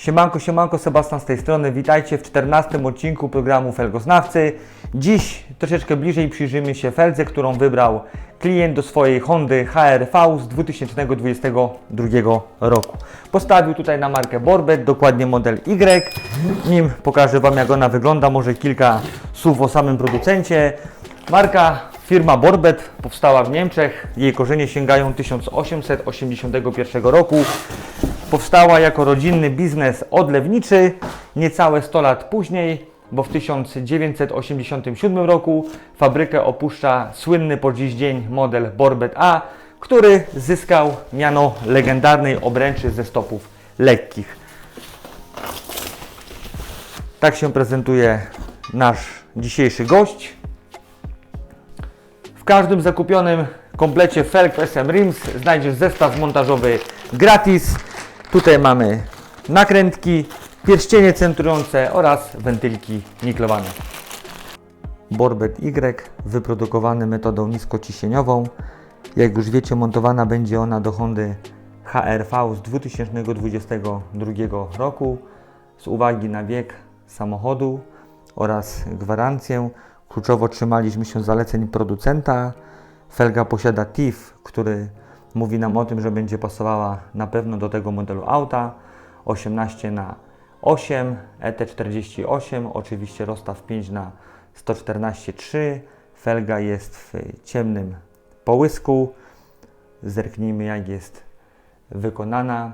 Siemanko, siemanko, Sebastian z tej strony. Witajcie w 14 odcinku programu Felgoznawcy. Dziś troszeczkę bliżej przyjrzymy się Feldze, którą wybrał klient do swojej Hondy HR-V z 2022 roku. Postawił tutaj na markę Borbet, dokładnie model Y. Nim pokażę Wam jak ona wygląda, może kilka słów o samym producencie. Marka Firma Borbet powstała w Niemczech. Jej korzenie sięgają 1881 roku. Powstała jako rodzinny biznes odlewniczy niecałe 100 lat później, bo w 1987 roku fabrykę opuszcza słynny po dziś dzień model Borbet A, który zyskał miano legendarnej obręczy ze stopów lekkich. Tak się prezentuje nasz dzisiejszy gość. W każdym zakupionym komplecie felg SM Rims znajdziesz zestaw montażowy gratis. Tutaj mamy nakrętki, pierścienie centrujące oraz wentylki niklowane. Borbet Y wyprodukowany metodą niskociśnieniową. Jak już wiecie, montowana będzie ona do Hondy HR-V z 2022 roku. Z uwagi na wiek samochodu oraz gwarancję, kluczowo trzymaliśmy się zaleceń producenta. Felga posiada TIF, który mówi nam o tym, że będzie pasowała na pewno do tego modelu auta 18 na 8 ET48, oczywiście rozstaw 5 na 114.3. Felga jest w ciemnym połysku. Zerknijmy jak jest wykonana,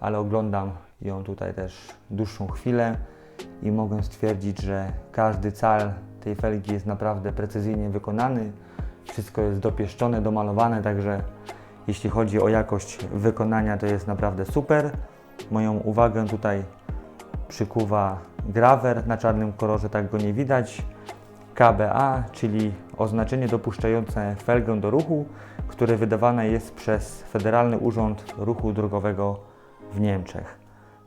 ale oglądam ją tutaj też dłuższą chwilę i mogę stwierdzić, że każdy cal tej felgi jest naprawdę precyzyjnie wykonany. Wszystko jest dopieszczone, domalowane, także jeśli chodzi o jakość wykonania, to jest naprawdę super. Moją uwagę tutaj przykuwa grawer na czarnym kolorze, tak go nie widać. KBA, czyli oznaczenie dopuszczające felgę do ruchu, które wydawane jest przez Federalny Urząd Ruchu Drogowego w Niemczech.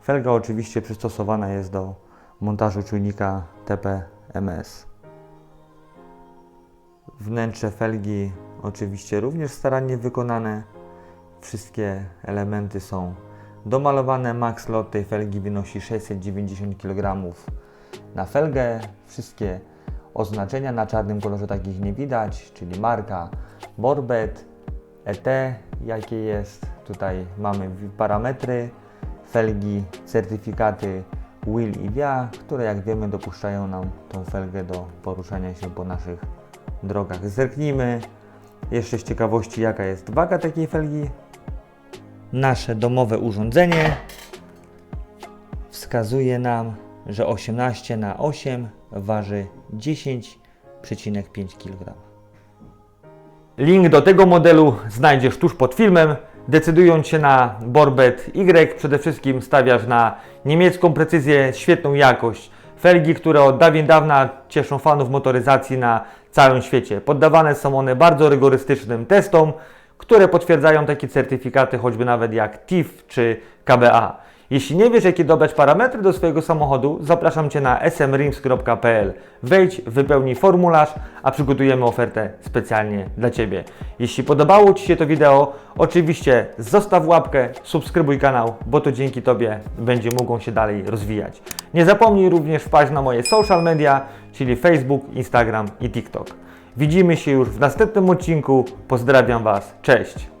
Felga oczywiście przystosowana jest do montażu czujnika TPMS. Wnętrze felgi oczywiście również starannie wykonane. Wszystkie elementy są domalowane. Max lot tej felgi wynosi 690 kg na felgę. Wszystkie oznaczenia na czarnym kolorze takich nie widać, czyli marka Borbet, ET jakie jest. Tutaj mamy parametry felgi, certyfikaty Will i VIA, które jak wiemy dopuszczają nam tą felgę do poruszania się po naszych drogach. Zerknijmy jeszcze z ciekawości jaka jest waga takiej felgi. Nasze domowe urządzenie wskazuje nam, że 18 na 8 waży 10,5 kg. Link do tego modelu znajdziesz tuż pod filmem. Decydując się na Borbet Y, przede wszystkim stawiasz na niemiecką precyzję, świetną jakość. Felgi, które od dawien dawna cieszą fanów motoryzacji na całym świecie. Poddawane są one bardzo rygorystycznym testom, które potwierdzają takie certyfikaty, choćby nawet jak TIF czy KBA. Jeśli nie wiesz, jakie dobrać parametry do swojego samochodu, zapraszam Cię na smrims.pl. Wejdź, wypełnij formularz, a przygotujemy ofertę specjalnie dla Ciebie. Jeśli podobało Ci się to wideo, oczywiście zostaw łapkę, subskrybuj kanał, bo to dzięki Tobie będzie mogą się dalej rozwijać. Nie zapomnij również wpaść na moje social media, czyli Facebook, Instagram i TikTok. Widzimy się już w następnym odcinku. Pozdrawiam Was. Cześć!